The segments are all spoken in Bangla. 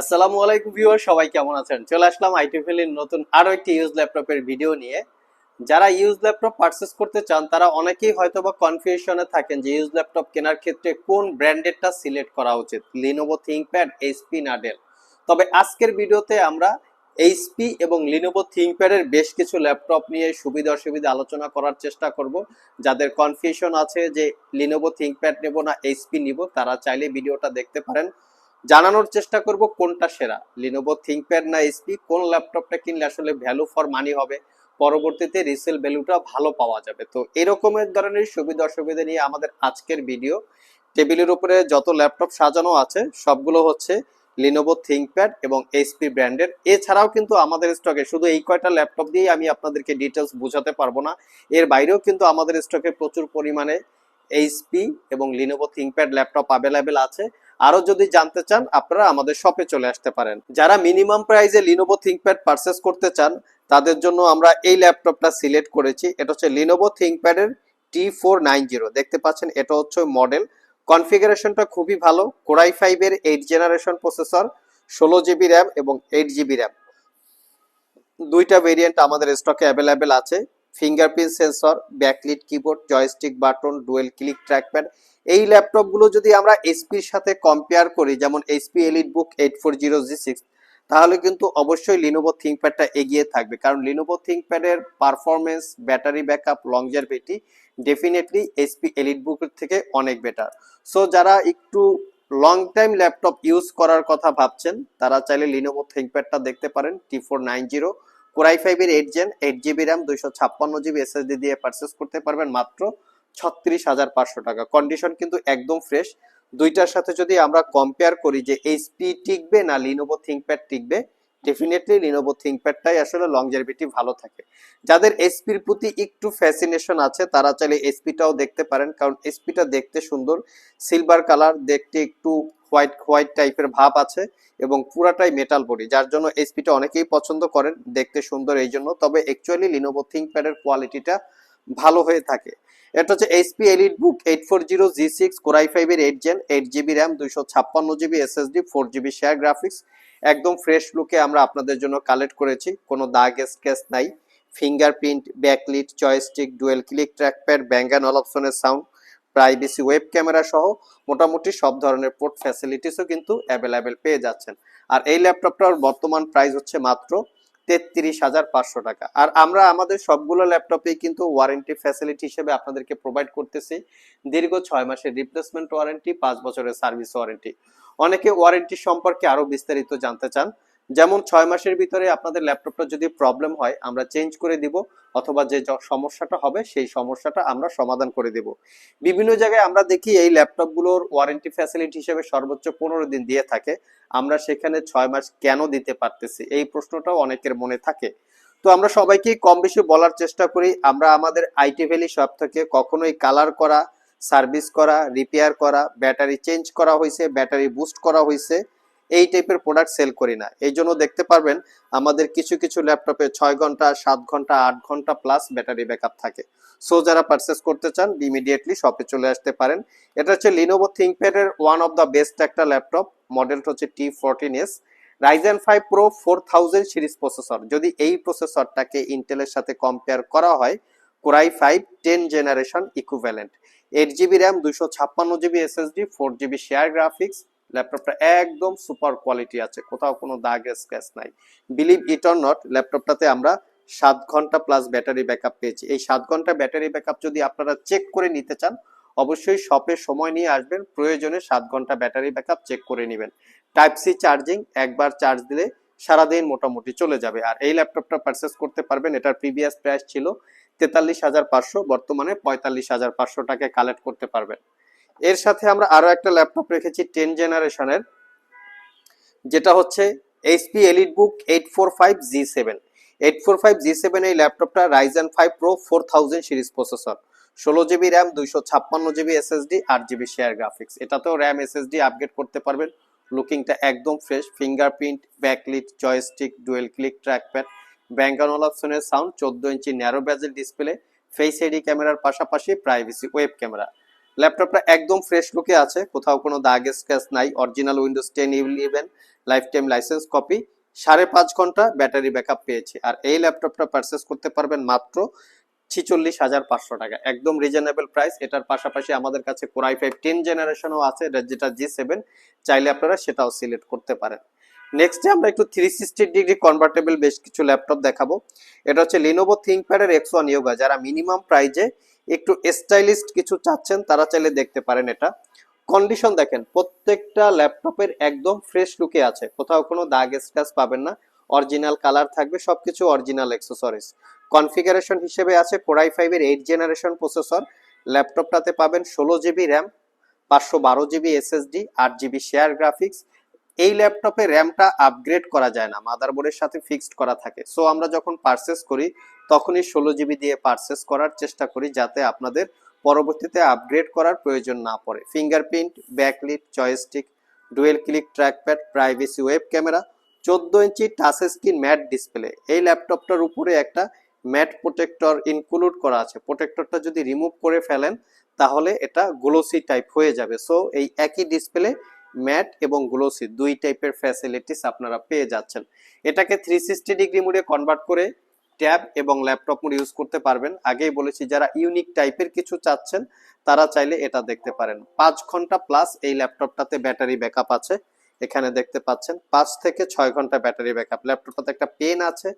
আসসালামু আলাইকুম ভিউয়ার সবাই কেমন আছেন? চলে আসলাম নতুন একটি ইউজ ল্যাপটপের ভিডিও নিয়ে। যারা ইউজ ল্যাপটপ পারচেস করতে চান, তারা অনেকেই হয়তো বা কনফিউশনে থাকেন যে ইউজ ল্যাপটপ কেনার ক্ষেত্রে কোন ব্র্যান্ডেডটা সিলেক্ট করা উচিত লিনোভো থিংকপ্যাড এইচপি তবে আজকের ভিডিওতে আমরা এইচপি এবং লিনোভো থিংকপ্যাডের বেশ কিছু ল্যাপটপ নিয়ে সুবিধা অসুবিধা আলোচনা করার চেষ্টা করব। যাদের কনফিউশন আছে যে লিনোভো থিংকপ্যাড নেব না এইচপি নিব, তারা চাইলে ভিডিওটা দেখতে পারেন। জানানোর চেষ্টা করব কোনটা সেরা। লিনোভো থিংকপ্যাড না এইচপি কোন ল্যাপটপটা কিনলে আসলে ভ্যালু ফর মানি হবে? পরবর্তীতে রিসেল ভ্যালুটা ভালো পাওয়া যাবে। তো এরকমের ধরনের সুবিধা অসুবিধা নিয়ে আমাদের আজকের ভিডিও টেবিলের উপরে যত ল্যাপটপ সাজানো আছে, সবগুলো হচ্ছে লিনোভো থিংকপ্যাড এবং এইচপি ব্র্যান্ডের এছাড়াও কিন্তু আমাদের স্টকে শুধু এই কয়টা ল্যাপটপ দিয়েই আমি আপনাদেরকে ডিটেলস বোঝাতে পারব না। এর বাইরেও কিন্তু আমাদের স্টকে প্রচুর পরিমাণে এইচপি এবং লিনোভো থিঙ্কপ্যাড ল্যাপটপ অ্যাভেলেবেল আছে। আরও যদি জানতে চান, আপনারা আমাদের শপে চলে আসতে পারেন। যারা মিনিমাম প্রাইসে লিনোভো থিংকপ্যাড পারচেস করতে চান, তাদের জন্য আমরা এই ল্যাপটপটা সিলেক্ট করেছি। এটা হচ্ছে লিনোভো থিংকপ্যাডের টি ফোর নাইন জিরো দেখতে পাচ্ছেন, এটা হচ্ছে মডেল কনফিগারেশনটা খুবই ভালো। কোরাই ফাইভের এইট জেনারেশন প্রসেসর ষোলো জিবি র্যাম এবং এইট জিবি র্যাম দুইটা ভেরিয়েন্ট আমাদের স্টকে অ্যাভেলেবেল আছে। Fingerprint sensor backlit keyboard joystick button dual click trackpad এই ল্যাপটপগুলো যদি আমরা এসপির সাথে কম্পেয়ার করি, যেমন HP Elite Book eight four zero G six তাহলে কিন্তু অবশ্যই লিনোভো থিংকপ্যাডটা এগিয়ে থাকবে। কারণ Lenovo থিংকপ্যাডের performance battery backup longevity definitely HP Elite বুকের থেকে অনেক বেটার সো যারা একটু লং টাইম ল্যাপটপ ইউজ করার কথা ভাবছেন, তারা চাইলে লিনোভো থিংকপ্যাডটা দেখতে পারেন T four nine zero core i ফাইভের eight gen eight GB RAM দুইশো ছাপ্পান্ন জিবি এসএসডি দিয়ে পারচেস করতে পারবেন মাত্র ছত্রিশ হাজার পাঁচশো টাকা। কন্ডিশন কিন্তু একদম ফ্রেশ দুইটার সাথে যদি আমরা কম্পেয়ার করি যে এইচপি টিকবে না লিনোভো থিংকপ্যাড টিকবে ডেফিনেটলি লিনোভো থিংকপ্যাডটাই আসলে লংজারভিটি ভালো থাকে। যাদের এসপির প্রতি একটু ফ্যাসিনেশন আছে, তারা চাইলে এসপিটাও দেখতে পারেন। কারণ এসপিটা দেখতে সুন্দর। সিলভার কালার দেখতে একটু হোয়াইট হোয়াইট টাইপের ভাব আছে এবং পুরাটাই মেটাল বডি যার জন্য এসপিটা অনেকেই পছন্দ করেন দেখতে সুন্দর এই জন্য। তবে অ্যাকচুয়ালি লিনোভো থিংকপ্যাডের কোয়ালিটিটা ভালো হয়ে থাকে। এটা হচ্ছে HP EliteBook eight four zero G six Core i ফাইভের eight gen eight GB RAM দুইশো ছাপ্পান্ন GB SSD four GB share graphics একদম ফ্রেশ লুকে আমরা আপনাদের জন্য কালেক্ট করেছি। কোনো দাগ স্কেচ নাই। Fingerprint backlit joystick dual click trackpad Bang and all অপশনের সাউন্ড প্রাইভেসি ওয়েব ক্যামেরা সহ মোটামুটি সব ধরনের পোর্ট ফ্যাসিলিটিসও কিন্তু অ্যাভেলেবেল পেয়ে যাচ্ছেন। আর এই ল্যাপটপটার বর্তমান প্রাইস হচ্ছে মাত্র তেত্রিশ হাজার পাঁচশো টাকা। আর আমরা আমাদের সবগুলো ল্যাপটপেই কিন্তু ওয়ারেন্টি ফ্যাসিলিটি হিসেবে আপনাদেরকে প্রোভাইড করতেছি। দীর্ঘ ছয় মাসের রিপ্লেসমেন্ট ওয়ারেন্টি পাঁচ বছরের সার্ভিস ওয়ারেন্টি অনেকে ওয়ারেন্টি সম্পর্কে আরও বিস্তারিত জানতে চান। যেমন ছয় মাসের ভিতরে আপনাদের ল্যাপটপটা যদি প্রবলেম হয়, আমরা চেঞ্জ করে দিব, অথবা যে সমস্যাটা হবে, সেই সমস্যাটা আমরা সমাধান করে দেব। বিভিন্ন জায়গায় আমরা দেখি এই ল্যাপটপগুলোর ওয়ারেন্টি ফ্যাসিলিটি হিসেবে সর্বোচ্চ পনেরো দিন দিয়ে থাকে। আমরা সেখানে ছয় মাস কেন দিতে পারতেছি? এই প্রশ্নটাও অনেকের মনে থাকে। তো আমরা সবাইকেই কম বেশি বলার চেষ্টা করি, আমরা আমাদের আইটি ভ্যালি শপ থেকে কখনোই কালার করা সার্ভিস করা রিপেয়ার করা ব্যাটারি চেঞ্জ করা হয়েছে ব্যাটারি বুস্ট করা হয়েছে। এই টাইপের প্রোডাক্ট সেল করি না। এই জন্য দেখতে পারবেন আমাদের কিছু কিছু ল্যাপটপে ছয় ঘণ্টা, সাত ঘণ্টা, আট ঘণ্টা প্লাস ব্যাটারি ব্যাকআপ থাকে। সো যারা পারচেস করতে চান ইমিডিয়েটলি শপে চলে আসতে পারেন। এটা হচ্ছে লিনোভো থিংকপ্যাডের ওয়ান অফ দ্য বেস্ট একটা ল্যাপটপ মডেলটা হচ্ছে T fourteen S Ryzen five Pro four thousand series processor যদি এই প্রসেসরটাকে ইন্টেলের সাথে কম্পেয়ার করা হয় Core i five ten generation equivalent eight GB RAM দুশো ছাপ্পান্ন GB SSD four GB share graphics ল্যাপটপটা একদম সুপার কোয়ালিটি আছে, কোথাও কোনো দাগ, স্ক্র্যাচ নাই। বিলিভ ইট অর নট ল্যাপটপটাতে আমরা সাত ঘণ্টা প্লাস ব্যাটারি ব্যাকআপ পেয়েছি। এই সাত ঘণ্টা ব্যাটারি ব্যাকআপ যদি আপনারা চেক করে নিতে চান, অবশ্যই শপে সময় নিয়ে আসবেন, প্রয়োজনে সাত ঘণ্টা ব্যাটারি ব্যাকআপ চেক করে নেবেন। টাইপ সি চার্জিং একবার চার্জ দিলে সারাদিন মোটামুটি চলে যাবে। আর এই ল্যাপটপটা পারচেস করতে পারবেন, এটার প্রিভিয়াস প্রাইস ছিল তেতাল্লিশ হাজার পাঁচশো, বর্তমানে পঁয়তাল্লিশ হাজার পাঁচশো টাকায় কালেক্ট করতে পারবেন। এর সাথে আমরা আরও একটা ল্যাপটপ রেখেছি টেন জেনারেশনের যেটা হচ্ছে HP EliteBook eight four five G seven eight four five G seven এই ল্যাপটপটা Ryzen five pro four thousand series processor ষোলো জিবি র্যাম দুইশো ছাপ্পান্ন জিবি এসএসডি আট জিবি শেয়ার গ্রাফিক্স এটাতেও র্যাম এসএসডি আপগ্রেড করতে পারবেন। লুকিংটা একদম fresh fingerprint backlit joystick dual click trackpad ব্যাঙ্গানোল অপশনের সাউন্ড চোদ্দ inch narrow bezel display face ID ক্যামেরার পাশাপাশি প্রাইভেসি ওয়েব ক্যামেরা ল্যাপটপটা একদম ফ্রেশ লুকে আছে। কোথাও কোনো দাগ স্ক্র্যাচ নাই। Original Windows ten eleven lifetime licence copy সাড়ে পাঁচ ঘণ্টা ব্যাটারি ব্যাকআপ পেয়েছি। আর এই ল্যাপটপটা পারচেস করতে পারবেন মাত্র ছিচল্লিশ হাজার পাঁচশো টাকা। একদম রিজনেবল প্রাইস এটার পাশাপাশি আমাদের কাছে কোরাই ফাইভ টেন জেনারেশনও আছে যেটা জি সেভেন চাইলে আপনারা সেটাও সিলেক্ট করতে পারেন। নেক্সট আমরা একটু থ্রি সিক্সটি ডিগ্রি কনভার্টেবল বেশ কিছু ল্যাপটপ দেখাবো। এটা হচ্ছে লিনোভো থিঙ্কপ্যাডের এক্স ওয়ান ইয়োগা যারা মিনিমাম প্রাইজে একটু স্টাইলিস্ট কিছু চাচ্ছেন, তারা চাইলে দেখতে পারেন এটা। কন্ডিশন দেখেন, প্রত্যেকটা ল্যাপটপের একদম ফ্রেশ লুকে আছে। কোথাও কোনো দাগ স্ক্র্যাচ পাবেন না। অরিজিনাল কালার থাকবে, সবকিছু অরিজিনাল অ্যাক্সেসরিজ কনফিগারেশন হিসেবে আছে কোরাই ফাইভের এইট জেনারেশন প্রসেসর ল্যাপটপটাতে পাবেন ষোলো জিবি র্যাম পাঁচশো বারো জিবি এসএসডি আট জিবি শেয়ার গ্রাফিক্স এই ল্যাপটপে র্যামটা আপগ্রেড করা যায় না মাদারবোর্ডের সাথে ফিক্সড করা থাকে। সো আমরা যখন পারচেস করি তখনই ষোলো জিবি দিয়ে পারচেস করার চেষ্টা করি যাতে আপনাদের পরবর্তীতে আপগ্রেড করার প্রয়োজন না পড়ে। Fingerprint backlit joystick dual click trackpad privacy web camera চোদ্দ ইঞ্চি টাচ স্ক্রিন ম্যাট ডিসপ্লে এই ল্যাপটপটার উপরে একটা ম্যাট প্রোটেক্টর ইনক্লুড করা আছে। প্রোটেক্টরটা যদি রিমুভ করে ফেলেন, তাহলে এটা গ্লোসি টাইপ হয়ে যাবে। সো এই একই ডিসপ্লে ম্যাট এবং গ্লোসি দুই টাইপের ফ্যাসিলিটিস আপনারা পেয়ে যাচ্ছেন। এটাকে থ্রি সিক্সটি ডিগ্রি মোডে কনভার্ট করে ট্যাব এবং ল্যাপটপ মোড ইউজ করতে পারবেন। আগেই বলেছি, যারা ইউনিক টাইপের কিছু চাচ্ছেন, তারা চাইলে এটা দেখতে পারেন। পাঁচ ঘণ্টা প্লাস এই ল্যাপটপটাতে ব্যাটারি ব্যাকআপ আছে। এখানে দেখতে পাচ্ছেন, পাঁচ থেকে ছয় ঘণ্টা ব্যাটারি ব্যাকআপ। ল্যাপটপটাতে একটা পেন আছে,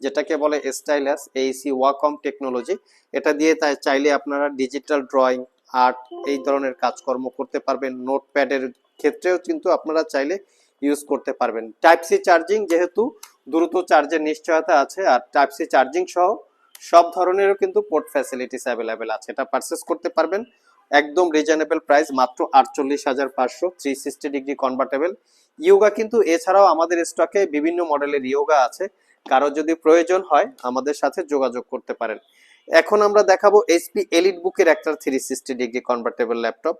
যেটাকে বলে স্টাইলাস এইসি ওয়াকম টেকনোলজি। এটা দিয়ে তাই চাইলে আপনারা ডিজিটাল ড্রয়িং, আর্ট এই ধরনের কাজকর্ম করতে পারবেন। নোটপ্যাডের ক্ষেত্রেও কিন্তু আপনারা চাইলে ইউজ করতে পারবেন। টাইপ সি চার্জিং যেহেতু দ্রুত চার্জের নিশ্চয়তা আছে আর টাইপ সি চার্জিং সহ সব ধরনেরও কিন্তু পোর্ট ফ্যাসিলিটিস অ্যাভেলেবেল আছে। এটা পারচেস করতে পারবেন। একদম রিজনেবল প্রাইস মাত্র আটচল্লিশ হাজার পাঁচশো three sixty degree convertible Yoga কিন্তু এছাড়াও আমাদের স্টকে বিভিন্ন মডেলের ইয়োগা আছে। কারও যদি প্রয়োজন হয়, আমাদের সাথে যোগাযোগ করতে পারেন। এখন আমরা দেখাবো এইচপি এলিট বুকের একটা three sixty degree convertible laptop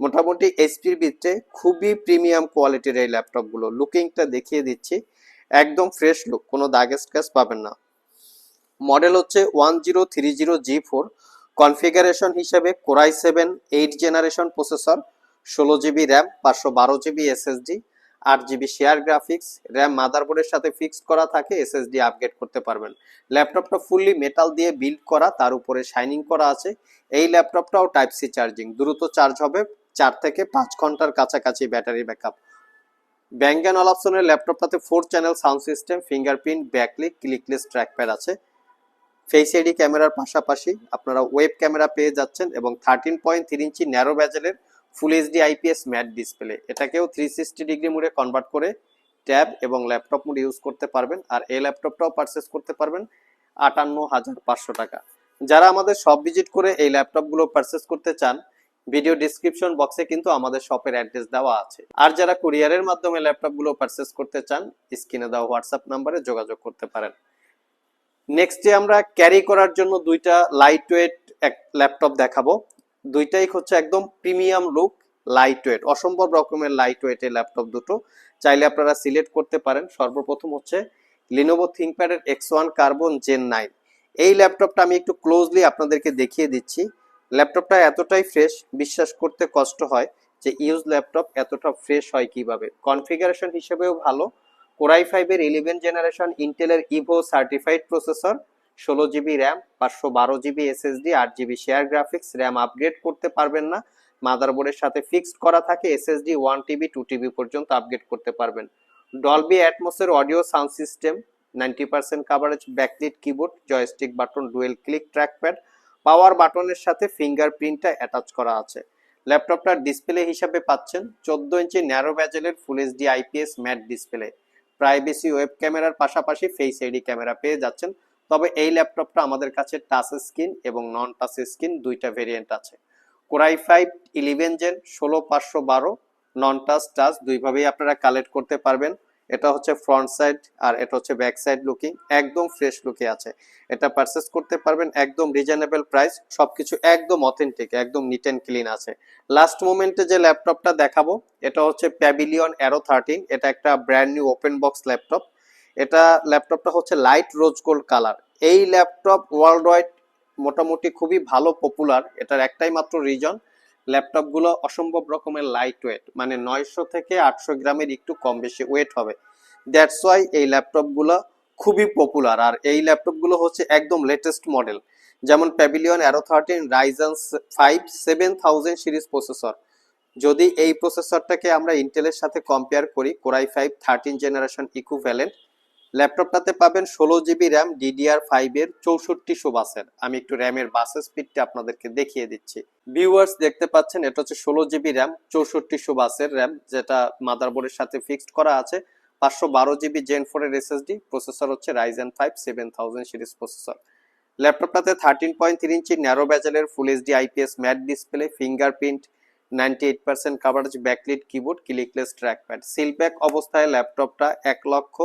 মোটামুটি এইচপির ভিতরে খুবই প্রিমিয়াম কোয়ালিটির এই ল্যাপটপগুলো লুকিংটা দেখিয়ে দিচ্ছি। একদম ফ্রেশ লুক কোনো দাগ স্ক্র্যাচ পাবেন না। মডেল হচ্ছে one zero three zero G four configuration হিসেবে Core i seven eight generation processor ষোলো জিবি র্যাম পাঁচশো বারো জিবি এসএসডি আট জিবি শেয়ার গ্রাফিক্স র্যাম মাদারবোর্ডের সাথে ফিক্সড করা থাকে এসএসডি আপগ্রেড করতে পারবেন। ল্যাপটপটা ফুললি মেটাল দিয়ে বিল্ড করা, তার উপরে শাইনিং করা আছে। এই ল্যাপটপটাও টাইপ সি চার্জিং দ্রুত চার্জ হবে চার থেকে পাঁচ ঘণ্টার কাছাকাছি ব্যাটারি ব্যাকআপ ব্যাঙ্গান অলাপসনের ল্যাপটপটাতে four channel sound system fingerprint backlit clickless trackpad আছে। ফেস আইডি ক্যামেরার পাশাপাশি আপনারা ওয়েব ক্যামেরা পেয়ে যাচ্ছেন এবং থার্টিন পয়েন্ট থ্রি ইঞ্চি narrow ব্যাজেলের full HD IPS matte display এটাকেও থ্রি সিক্সটি ডিগ্রি মোডে কনভার্ট করে ট্যাব এবং ল্যাপটপ মোড ইউজ করতে পারবেন। আর এই ল্যাপটপটাও পারচেস করতে পারবেন আটান্ন হাজার পাঁচশো টাকা। যারা আমাদের সব ভিজিট করে এই ল্যাপটপগুলো পারচেস করতে চান ভিডিও ডিসক্রিপশন বক্সে কিন্তু আমাদের শপের অ্যাড্রেস দেওয়া আছে। আর যারা কুরিয়ারের মাধ্যমে ল্যাপটপগুলো পারচেস করতে চান স্ক্রিনে দেওয়া হোয়াটসঅ্যাপ নাম্বারে যোগাযোগ করতে পারেন। নেক্সটে আমরা ক্যারি করার জন্য দুইটা লাইট ওয়েট এক ল্যাপটপ দেখাবো। দুইটাই হচ্ছে একদম প্রিমিয়াম লুক লাইট ওয়েট অসম্ভব রকমের লাইট ওয়েট এই ল্যাপটপ দুটো। চাইলে আপনারা সিলেক্ট করতে পারেন। সর্বপ্রথম হচ্ছে Lenovo থিঙ্কপ্যাডের X one Carbon gen nine এই ল্যাপটপটা আমি একটু ক্লোজলি আপনাদেরকে দেখিয়ে দিচ্ছি। ল্যাপটপটা এতটাই ফ্রেশ বিশ্বাস করতে কষ্ট হয় যে ইউজ ল্যাপটপ এতটা ফ্রেশ হয় কীভাবে। কনফিগারেশন হিসেবেও ভালো। কোরাই ফাইভের ইলেভেন জেনারেশন ইন্টেলের ইভো সার্টিফাইড প্রসেসর ষোলো জিবি র্যাম পাঁচশো বারো জিবি এসএসডি আট GB share graphics RAM upgrade করতে পারবেন না। মাদারবোর্ডের সাথে ফিক্সড করা থাকে SSD one TB two TB পর্যন্ত আপগ্রেড করতে পারবেন। Dolby অ্যাটমসের audio sound system ninety percent coverage backlit keyboard joystick button dual click trackpad power বাটনের সাথে ফিঙ্গারপ্রিন্টটা অ্যাটাচ করা আছে। ল্যাপটপটার ডিসপ্লে হিসাবে পাচ্ছেন চোদ্দ ইঞ্চি narrow ব্যাজেলের full HD IPS matte display privacy web ক্যামেরার পাশাপাশি ফেস আইডি ক্যামেরা পেয়ে যাচ্ছেন। তবে এই ল্যাপটপটা আমাদের কাছে টাচ স্ক্রিন এবং নন টাচ স্ক্রিন দুইটা ভেরিয়েন্ট আছে। Core i five eleven gen ষোলো পাঁচশো বারো নন টাচ টাচ দুইভাবেই আপনারা কালেক্ট করতে পারবেন। এটা হচ্ছে ফ্রন্ট সাইড আর এটা হচ্ছে ব্যাক সাইড লুকিং একদম ফ্রেশ লুকে আছে। এটা পারচেস করতে পারবেন একদম রিজনেবল প্রাইস সবকিছু একদম অথেন্টিক একদম নিট অ্যান্ড ক্লিন আছে। লাস্ট মোমেন্টে যে ল্যাপটপটা দেখাবো, এটা হচ্ছে প্যাভিলিয়ন অ্যারো থার্টিন এটা একটা brand new open box laptop এটা ল্যাপটপটা হচ্ছে লাইট রোজ গোল্ড কালার এই ল্যাপটপ ওয়ার্ল্ড ওয়াইড মোটামুটি খুবই ভালো পপুলার এটার একটাই মাত্র রিজন ল্যাপটপগুলো অসম্ভব রকমের লাইট ওয়েট মানে নয়শো থেকে আটশো গ্রামের একটু কম বেশি ওয়েট হবে। দ্যাটস ওয়াই এই ল্যাপটপগুলো খুবই পপুলার আর এই ল্যাপটপগুলো হচ্ছে একদম লেটেস্ট মডেল যেমন Pavilion Aero thirteen Ryzen five seven thousand series processor যদি এই প্রসেসরটাকে আমরা ইন্টেলের সাথে কম্পেয়ার করি Core i five thirteen generation equivalent ল্যাপটপটাতে পাবেন ষোলো জিবি র্যাম ডিডিআর ফাইভ এর চৌষট্টিশো বাসের। আমি একটু র্যামের বাসের স্পিডটা আপনাদেরকে দেখিয়ে দিচ্ছি। ভিউয়ার্স দেখতে পাচ্ছেন, এটা হচ্ছে ষোলো জিবি র্যাম চৌষট্টিশো বাসের র্যাম, যেটা মাদারবোর্ডের সাথে ফিক্সড করা আছে। পাঁচশো বারো জিবি জেন ফোর এর এসএসডি প্রসেসর হচ্ছে Ryzen five seven thousand series processor ল্যাপটপটাতে thirteen point three ইঞ্চি narrow ব্যাজেলের full HD IPS matte display fingerprint ninety eight percent coverage backlit keyboard clickless trackpad seal pack অবস্থায় ল্যাপটপটা এক লক্ষ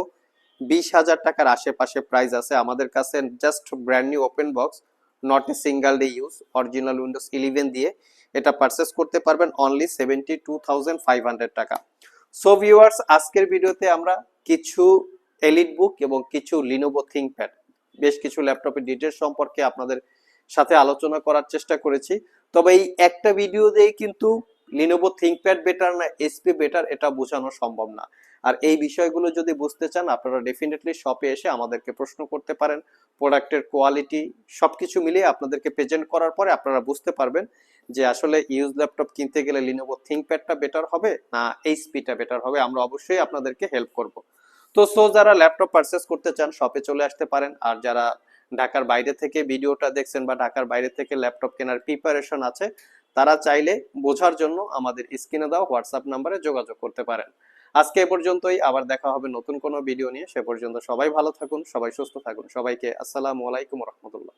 বিশ হাজার টাকার আশেপাশে প্রাইস আছে। আমাদের কাছে just brand new open box not a single day use original Windows eleven দিয়ে এটা পারচেস করতে পারবেন only seventy two thousand five hundred টাকা। সো ভিউয়ার্স আজকের ভিডিওতে আমরা কিছু এলিট বুক এবং কিছু লিনোভো থিঙ্কপ্যাড বেশ কিছু ল্যাপটপের ডিটেলস সম্পর্কে আপনাদের সাথে আলোচনা করার চেষ্টা করেছি। তবে এই একটা ভিডিও দিয়ে কিন্তু লিনোভো থিঙ্কপ্যাড বেটার না এসপি বেটার এটা বোঝানো সম্ভব না। আর এই বিষয়গুলো যদি বুঝতে চান, আপনারা ডেফিনেটলি শপে এসে আমাদেরকে প্রশ্ন করতে পারেন। প্রোডাক্টের কোয়ালিটি সবকিছু মিলিয়ে আপনাদেরকে প্রেজেন্ট করার পরে আপনারা বুঝতে পারবেন যে আসলে ইউজ ল্যাপটপ কিনতে গেলে লিনোভো থিঙ্কপ্যাডটা বেটার হবে না এইচপিটা বেটার হবে, আমরা অবশ্যই আপনাদেরকে হেল্প করব। তো সো যারা ল্যাপটপ পারচেস করতে চান শপে চলে আসতে পারেন। আর যারা ঢাকার বাইরে থেকে ভিডিওটা দেখছেন বা ঢাকার বাইরে থেকে ল্যাপটপ কেনার প্রিপারেশন আছে তারা চাইলে বোঝার জন্য আমাদের স্ক্রিনে দেওয়া হোয়াটসঅ্যাপ নাম্বারে যোগাযোগ করতে পারেন। আজকে এ পর্যন্তই, আবার দেখা হবে নতুন কোনো ভিডিও নিয়ে। সে পর্যন্ত সবাই ভালো থাকুন, সবাই সুস্থ থাকুন। সবাইকে আসসালামু আলাইকুম রহমতুল্লাহ।